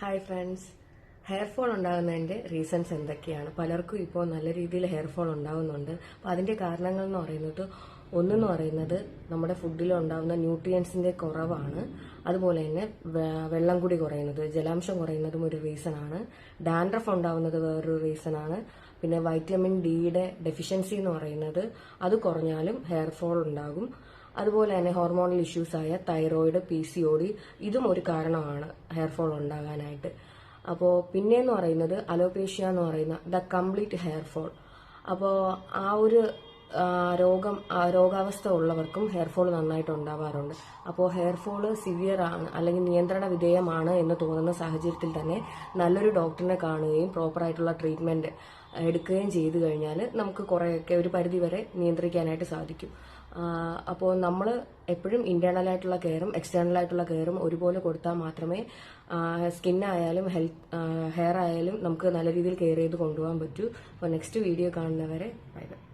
Hi friends hair fall ഉണ്ടാകുന്നതിന്റെ reasons എന്തൊക്കെയാണ്? പലർക്കും ഇപ്പോൾ നല്ല രീതിയിൽ ഹെയർ ഫോൾ ഉണ്ടാകുന്നുണ്ട് അപ്പോൾ അതിന്റെ കാരണങ്ങൾ എന്ന് പറയുന്നത് ഒന്നെന്ന് പറയുന്നത് നമ്മുടെ ഫുഡിൽ ഉണ്ടാകുന്ന ന്യൂട്രിയൻസിന്റെ കുറവാണ്. അതുപോലെ തന്നെ വെള്ളം കൂടി കുറയുന്നത് ജലാംശം കുറയുന്നതും ഒരു റീസൺ ആണ്. ഡാൻഡ്രഫ് ഉണ്ടാകുന്നത് വേറൊരു റീസൺ ആണ്. പിന്നെ വൈറ്റമിൻ ഡിയുടെ ഡെഫിഷ്യൻസി എന്ന് പറയുന്നത് അത് കുറഞ്ഞാലും ഹെയർ ഫോൾ ഉണ്ടാകും. അതുപോലെ തന്നെ ഹോർമോണൽ ഇഷ്യൂസ് ആയ thyroid P C O D ഇതും ഒരു കാരണമാണ് ഹെയർ ഫോൾ ഉണ്ടാകാനായിട്ട്. അപ്പോൾ പിന്നെയെന്ന് പറയുന്നത് അലോപേഷ്യ എന്ന് പറയുന്ന ദ കംപ്ലീറ്റ് ഹെയർ ഫോൾ അപ്പോൾ ആ ഒരു രോഗം രോഗാവസ്ഥ ഉള്ളവർക്കും ഹെയർ ഫോൾ നന്നായിട്ട് ഉണ്ടാവാറുണ്ട്. അപ്പോൾ ഹെയർ ഫോൾ സിവിയർ ആണ് അല്ലെങ്കിൽ നിയന്ത്രണ വിധേയമാണ് എന്ന് തോന്നുന്ന സാഹചര്യത്തിൽ തന്നെ നല്ലൊരു ഡോക്ടറിനെ കാണുകയും പ്രോപ്പറായിട്ടുള്ള ട്രീറ്റ്മെന്റ് എടുക്കുകയും ചെയ്തു കഴിഞ്ഞാൽ നമുക്ക് കുറേയൊക്കെ ഒരു പരിധി വരെ നിയന്ത്രിക്കാനായിട്ട് സാധിക്കും. അപ്പോൾ നമ്മൾ എപ്പോഴും ഇന്റേണൽ ആയിട്ടുള്ള കെയറും എക്സ്റ്റേണൽ ആയിട്ടുള്ള കെയറും ഒരുപോലെ കൊടുത്താൽ മാത്രമേ സ്കിന്നായാലും ഹെൽത്ത് ഹെയർ ആയാലും നമുക്ക് നല്ല രീതിയിൽ കെയർ ചെയ്ത് കൊണ്ടുപോകാൻ പറ്റൂ. അപ്പോൾ നെക്സ്റ്റ് വീഡിയോ കാണുന്നവരെ ബൈ ബൈ